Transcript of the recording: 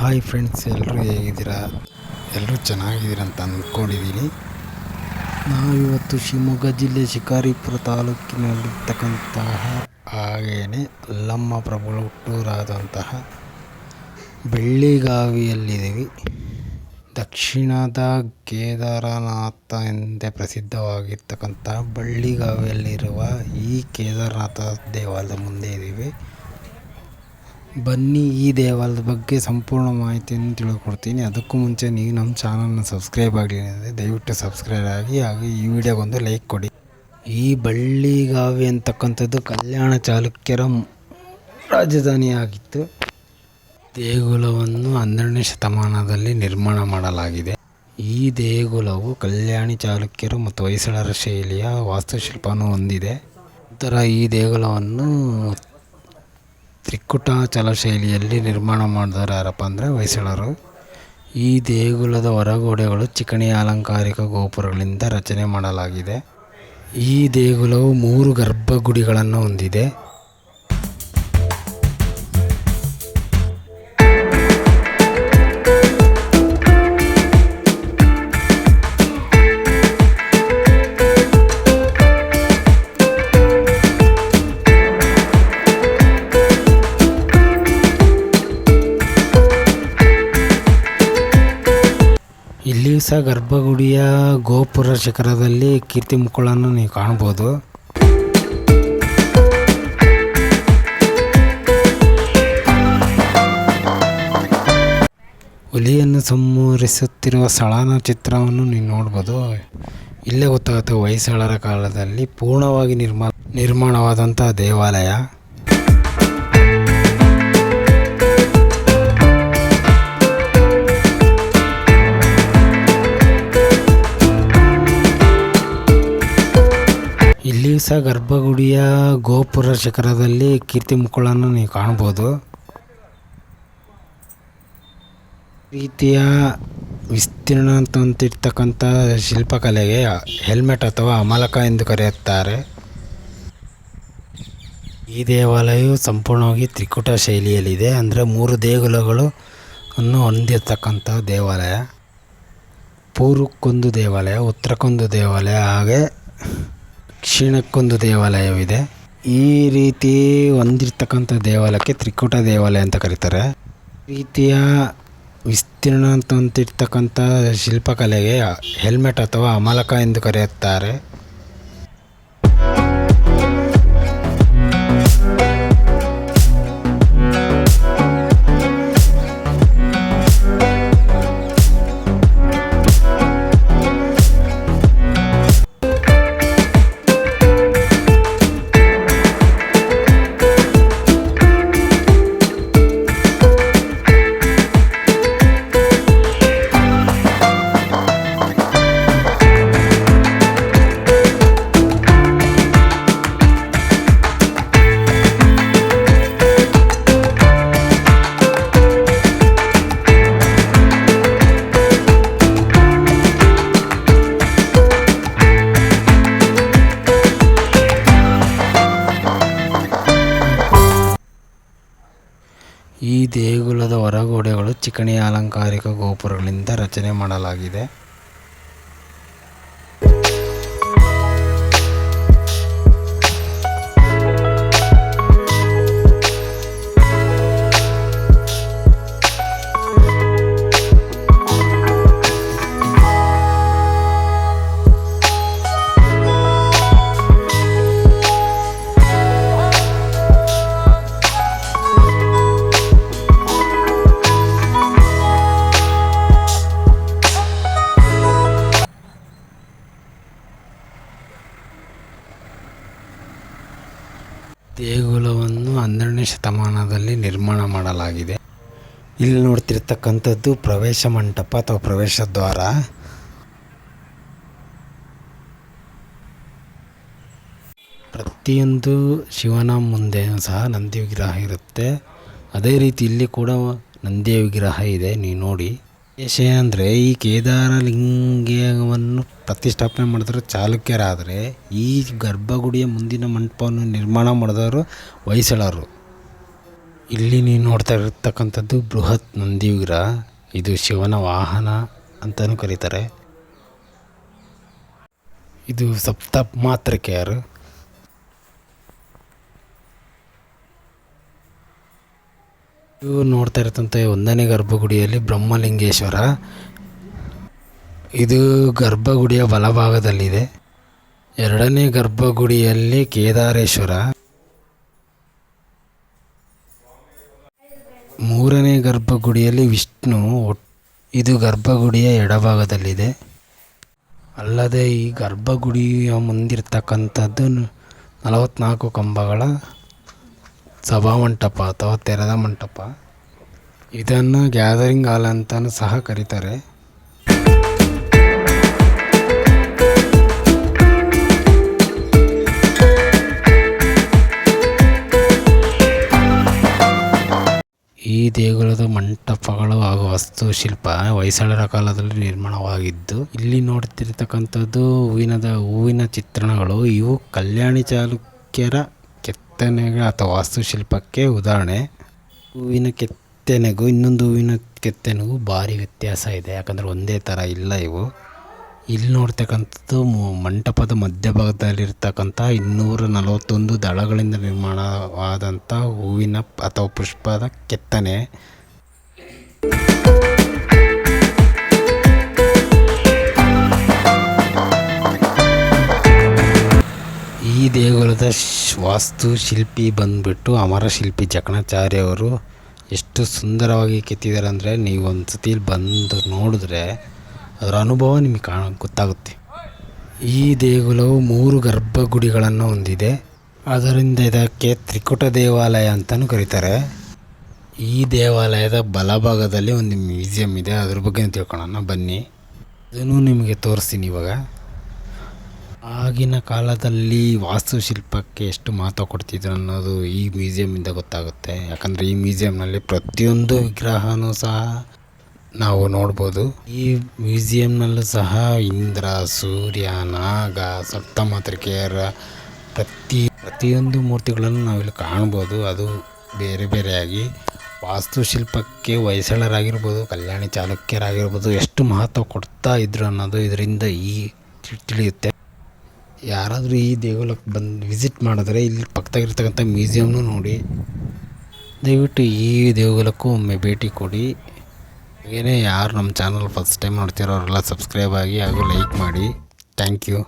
Hi friends ಎಲ್ಲರೂ ಹೇಗಿದ್ದೀರಾ? ಎಲ್ಲರೂ ಚೆನ್ನಾಗಿದ್ದೀರ ಅಂತ ಅಂದ್ಕೊಂಡಿದ್ದೀನಿ. ನಾವಿವತ್ತು ಶಿವಮೊಗ್ಗ ಜಿಲ್ಲೆ ಶಿಕಾರಿಪುರ ತಾಲೂಕಿನಲ್ಲಿರ್ತಕ್ಕಂತಹ ಹಾಗೆಯೇ ಅಲ್ಲಮ್ಮ ಪ್ರಭುಗಳ ಹುಟ್ಟೂರಾದಂತಹ ಬೆಳ್ಳಿಗಾವಿಯಲ್ಲಿದ್ದೀವಿ. ದಕ್ಷಿಣದ ಕೇದಾರನಾಥ ಎಂದೇ ಪ್ರಸಿದ್ಧವಾಗಿರ್ತಕ್ಕಂಥ ಬಳ್ಳಿಗಾವಿಯಲ್ಲಿರುವ ಈ ಕೇದಾರನಾಥ ದೇವಾಲಯದ ಮುಂದೆ ಇದ್ದೀವಿ. ಬನ್ನಿ ಈ ದೇವಾಲಯದ ಬಗ್ಗೆ ಸಂಪೂರ್ಣ ಮಾಹಿತಿಯನ್ನು ತಿಳ್ಕೊಡ್ತೀನಿ. ಅದಕ್ಕೂ ಮುಂಚೆ ನೀವು ನಮ್ಮ ಚಾನಲ್ನ ಸಬ್ಸ್ಕ್ರೈಬ್ ಆಗಲಿ ದಯವಿಟ್ಟು ಸಬ್ಸ್ಕ್ರೈಬ್ ಆಗಿ ಹಾಗೂ ಈ ವಿಡಿಯೋಗೊಂದು ಲೈಕ್ ಕೊಡಿ. ಈ ಬಳ್ಳಿಗಾವಿ ಅಂತಕ್ಕಂಥದ್ದು ಕಲ್ಯಾಣ ಚಾಲುಕ್ಯರ ರಾಜಧಾನಿಯಾಗಿತ್ತು. ದೇಗುಲವನ್ನು ಹನ್ನೆರಡನೇ ಶತಮಾನದಲ್ಲಿ ನಿರ್ಮಾಣ ಮಾಡಲಾಗಿದೆ. ಈ ದೇಗುಲವು ಕಲ್ಯಾಣಿ ಚಾಲುಕ್ಯರು ಮತ್ತು ಹೊಯ್ಸಳರ ಶೈಲಿಯ ವಾಸ್ತುಶಿಲ್ಪವನ್ನು ಹೊಂದಿದೆ. ನಂತರ ಈ ದೇಗುಲವನ್ನು ತ್ರಿಕುಟಾಚಲ ಶೈಲಿಯಲ್ಲಿ ನಿರ್ಮಾಣ ಮಾಡಿದವರು ಯಾರಪ್ಪ ಅಂದರೆ ಹೊಯ್ಸಳರು. ಈ ದೇಗುಲದ ಹೊರಗೋಡೆಗಳು ಚಿಕಣಿ ಅಲಂಕಾರಿಕ ಗೋಪುರಗಳಿಂದ ರಚನೆ ಮಾಡಲಾಗಿದೆ. ಈ ದೇಗುಲವು ಮೂರು ಗರ್ಭಗುಡಿಗಳನ್ನು ಹೊಂದಿದೆ. ಸಹ ಗರ್ಭಗುಡಿಯ ಗೋಪುರ ಶಿಖರದಲ್ಲಿ ಕೀರ್ತಿ ಮುಕ್ಕುಳನ್ನು ನೀವು ಕಾಣ್ಬೋದು ಹುಲಿಯನ್ನು ಸಂಹರಿಸುತ್ತಿರುವ ಸ್ಥಳನ ಚಿತ್ರವನ್ನು ನೀವು ನೋಡ್ಬೋದು. ಇಲ್ಲೇ ಗೊತ್ತಾಗುತ್ತೆ ಹೊಯ್ಸಳರ ಕಾಲದಲ್ಲಿ ಪೂರ್ಣವಾಗಿ ನಿರ್ಮಾ ನಿರ್ಮಾಣವಾದಂಥ ದೇವಾಲಯ. ಇಲ್ಲಿಯೂ ಸಹ ಗರ್ಭಗುಡಿಯ ಗೋಪುರ ಶಿಖರದಲ್ಲಿ ಕೀರ್ತಿ ಮುಕ್ಕುಳನ್ನು ನೀವು ಕಾಣ್ಬೋದು ರೀತಿಯ ವಿಸ್ತೀರ್ಣ ಅಂತಿರ್ತಕ್ಕಂಥ ಶಿಲ್ಪಕಲೆಗೆ ಹೆಲ್ಮೆಟ್ ಅಥವಾ ಅಮಲಕ ಎಂದು ಕರೆಯುತ್ತಾರೆ. ಈ ದೇವಾಲಯವು ಸಂಪೂರ್ಣವಾಗಿ ತ್ರಿಕುಟ ಶೈಲಿಯಲ್ಲಿದೆ. ಅಂದರೆ ಮೂರು ದೇಗುಲಗಳು ಅನ್ನು ಹೊಂದಿರತಕ್ಕಂಥ ದೇವಾಲಯ. ಪೂರ್ವಕ್ಕೊಂದು ದೇವಾಲಯ, ಉತ್ತರಕ್ಕೊಂದು ದೇವಾಲಯ, ಹಾಗೆ ದಕ್ಷಿಣಕ್ಕೊಂದು ದೇವಾಲಯವಿದೆ. ಈ ರೀತಿ ಹೊಂದಿರ್ತಕ್ಕಂಥ ದೇವಾಲಯಕ್ಕೆ ತ್ರಿಕೂಟ ದೇವಾಲಯ ಅಂತ ಕರೀತಾರೆ. ರೀತಿಯ ವಿಸ್ತೀರ್ಣ ಅಂತಿರ್ತಕ್ಕಂಥ ಶಿಲ್ಪಕಲೆಗೆ ಹೆಲ್ಮೆಟ್ ಅಥವಾ ಅಮಲಕ ಎಂದು ಕರೆಯುತ್ತಾರೆ. ಈ ದೇಗುಲದ ಹೊರಗೋಡೆಗಳು ಚಿಕಣಿ ಅಲಂಕಾರಿಕ ಗೋಪುರಗಳಿಂದ ರಚನೆ ಮಾಡಲಾಗಿದೆ. ದೇಗುಲವನ್ನು ಹನ್ನೆರಡನೇ ಶತಮಾನದಲ್ಲಿ ನಿರ್ಮಾಣ ಮಾಡಲಾಗಿದೆ. ಇಲ್ಲಿ ನೋಡ್ತಿರ್ತಕ್ಕಂಥದ್ದು ಪ್ರವೇಶ ಮಂಟಪ ಅಥವಾ ಪ್ರವೇಶ ದ್ವಾರ. ಪ್ರತಿಯೊಂದು ಶಿವನ ಮುಂದೆ ಸಹ ನಂದಿ ವಿಗ್ರಹ ಇರುತ್ತೆ. ಅದೇ ರೀತಿ ಇಲ್ಲಿ ಕೂಡ ನಂದಿಯ ವಿಗ್ರಹ ಇದೆ ನೀವು ನೋಡಿ. ವಿಶೇಷ ಅಂದರೆ ಈ ಕೇದಾರ ಲಿಂಗವನ್ನು ಪ್ರತಿಷ್ಠಾಪನೆ ಮಾಡಿದ್ರು ಚಾಲುಕ್ಯರಾದರೆ ಈ ಗರ್ಭಗುಡಿಯ ಮುಂದಿನ ಮಂಟಪವನ್ನು ನಿರ್ಮಾಣ ಮಾಡಿದವರು ಹೊಯ್ಸಳರು. ಇಲ್ಲಿ ನೀವು ನೋಡ್ತಾ ಇರತಕ್ಕಂಥದ್ದು ಬೃಹತ್ ನಂದಿ ಇದು ಶಿವನ ವಾಹನ ಅಂತಲೂ ಕರೀತಾರೆ. ಇದು ಸಪ್ತ ಮಾತೃಕೆಯರು ಇದು ನೋಡ್ತಾ ಇರತಂಥ ಒಂದನೇ ಗರ್ಭಗುಡಿಯಲ್ಲಿ ಬ್ರಹ್ಮಲಿಂಗೇಶ್ವರ. ಇದು ಗರ್ಭಗುಡಿಯ ಬಲಭಾಗದಲ್ಲಿದೆ. ಎರಡನೇ ಗರ್ಭಗುಡಿಯಲ್ಲಿ ಕೇದಾರೇಶ್ವರ. ಮೂರನೇ ಗರ್ಭಗುಡಿಯಲ್ಲಿ ವಿಷ್ಣು. ಇದು ಗರ್ಭಗುಡಿಯ ಎಡಭಾಗದಲ್ಲಿದೆ. ಅಲ್ಲದೆ ಈ ಗರ್ಭಗುಡಿಯ ಮುಂದಿರ್ತಕ್ಕಂಥದ್ದು ನಲವತ್ನಾಲ್ಕು ಕಂಬಗಳ ಸಭಾಮಂಟಪ ಅಥವಾ ತೆರೆದ ಮಂಟಪ. ಇದನ್ನು ಗ್ಯಾದರಿಂಗ್ ಹಾಲ್ ಅಂತಲೂ ಸಹ ಕರೀತಾರೆ. ಈ ದೇಗುಲದ ಮಂಟಪಗಳು ಹಾಗೂ ವಾಸ್ತುಶಿಲ್ಪ ಹೊಯ್ಸಳರ ಕಾಲದಲ್ಲಿ ನಿರ್ಮಾಣವಾಗಿದ್ದು, ಇಲ್ಲಿ ನೋಡ್ತಿರ್ತಕ್ಕಂಥದ್ದು ಹೂವಿನದ ಹೂವಿನ ಚಿತ್ರಣಗಳು. ಇವು ಕಲ್ಯಾಣಿ ಚಾಲುಕ್ಯರ ಕೆತ್ತನೆಗಳ ಅಥವಾ ವಾಸ್ತುಶಿಲ್ಪಕ್ಕೆ ಉದಾಹರಣೆ. ಹೂವಿನ ಕೆತ್ತನೆಗೂ ಇನ್ನೊಂದು ಹೂವಿನ ಕೆತ್ತನೆಗೂ ಭಾರಿ ವ್ಯತ್ಯಾಸ ಇದೆ. ಯಾಕಂದರೆ ಒಂದೇ ಥರ ಇಲ್ಲ ಇವು. ಇಲ್ಲಿ ನೋಡ್ತಕ್ಕಂಥದ್ದು ಮಂಟಪದ ಮಧ್ಯಭಾಗದಲ್ಲಿರ್ತಕ್ಕಂಥ ಇನ್ನೂರ ನಲವತ್ತೊಂದು ದಳಗಳಿಂದ ನಿರ್ಮಾಣವಾದಂಥ ಹೂವಿನ ಅಥವಾ ಪುಷ್ಪದ ಕೆತ್ತನೆ. ಈ ದೇಗುಲದ ವಾಸ್ತು ಶಿಲ್ಪಿ ಬಂದ್ಬಿಟ್ಟು ಅಮರ ಶಿಲ್ಪಿ ಜಕಣಾಚಾರ್ಯ ಅವರು ಎಷ್ಟು ಸುಂದರವಾಗಿ ಕೆತ್ತಿದ್ದಾರೆ ಅಂದರೆ ನೀವು ಒಂದು ಸತಿ ಬಂದು ನೋಡಿದ್ರೆ ಅದರ ಅನುಭವ ನಿಮಗೆ ಕಾಣ, ಗೊತ್ತಾಗುತ್ತೆ. ಈ ದೇಗುಲವು ಮೂರು ಗರ್ಭಗುಡಿಗಳನ್ನು ಹೊಂದಿದೆ. ಅದರಿಂದ ಇದಕ್ಕೆ ತ್ರಿಕುಟ ದೇವಾಲಯ ಅಂತಲೂ ಕರೀತಾರೆ. ಈ ದೇವಾಲಯದ ಬಲಭಾಗದಲ್ಲಿ ಒಂದು ಮ್ಯೂಸಿಯಂ ಇದೆ. ಅದ್ರ ಬಗ್ಗೆ ತಿಳ್ಕೊಳ್ಳೋಣ. ಬನ್ನಿ. ಅದನ್ನು ನಿಮಗೆ ತೋರಿಸ್ತೀನಿ ಇವಾಗ. ಆಗಿನ ಕಾಲದಲ್ಲಿ ವಾಸ್ತುಶಿಲ್ಪಕ್ಕೆ ಎಷ್ಟು ಮಹತ್ವ ಕೊಡ್ತಿದ್ರು ಅನ್ನೋದು ಈ ಮ್ಯೂಸಿಯಮಿಂದ ಗೊತ್ತಾಗುತ್ತೆ. ಯಾಕಂದರೆ ಈ ಮ್ಯೂಸಿಯಂನಲ್ಲಿ ಪ್ರತಿಯೊಂದು ವಿಗ್ರಹನೂ ಸಹ ನಾವು ನೋಡ್ಬೋದು. ಈ ಮ್ಯೂಸಿಯಂನಲ್ಲೂ ಸಹ ಇಂದ್ರ, ಸೂರ್ಯ, ನಾಗ ಸಪ್ತಮಾತೃಕೆಯರ ಪ್ರತಿ, ಪ್ರತಿಯೊಂದು ಮೂರ್ತಿಗಳನ್ನು ನಾವಿಲ್ಲಿ ಕಾಣ್ಬೋದು. ಅದು ಬೇರೆ ಬೇರೆಯಾಗಿ ವಾಸ್ತುಶಿಲ್ಪಕ್ಕೆ ಹೊಯ್ಸಳರಾಗಿರ್ಬೋದು ಕಲ್ಯಾಣಿ ಚಾಲುಕ್ಯರಾಗಿರ್ಬೋದು ಎಷ್ಟು ಮಹತ್ವ ಕೊಡ್ತಾ ಇದ್ರು ಅನ್ನೋದು ಇದರಿಂದ ಈ ತಿಳಿಯುತ್ತೆ. ಯಾರಾದರೂ ಈ ದೇಗುಲಕ್ಕೆ ಬಂದು ವಿಸಿಟ್ ಮಾಡಿದ್ರೆ ಇಲ್ಲಿ ಪಕ್ಕದಾಗಿರ್ತಕ್ಕಂಥ ಮ್ಯೂಸಿಯಮ್ನು ನೋಡಿ. ದಯವಿಟ್ಟು ಈ ದೇಗುಲಕ್ಕೂ ಒಮ್ಮೆ ಭೇಟಿ ಕೊಡಿ. ಏನೇ ಯಾರು ನಮ್ಮ ಚಾನಲ್ ಫಸ್ಟ್ ಟೈಮ್ ನೋಡ್ತಿರೋರೆಲ್ಲ ಸಬ್ಸ್ಕ್ರೈಬ್ ಆಗಿ ಹಾಗೂ ಲೈಕ್ ಮಾಡಿ. Thank you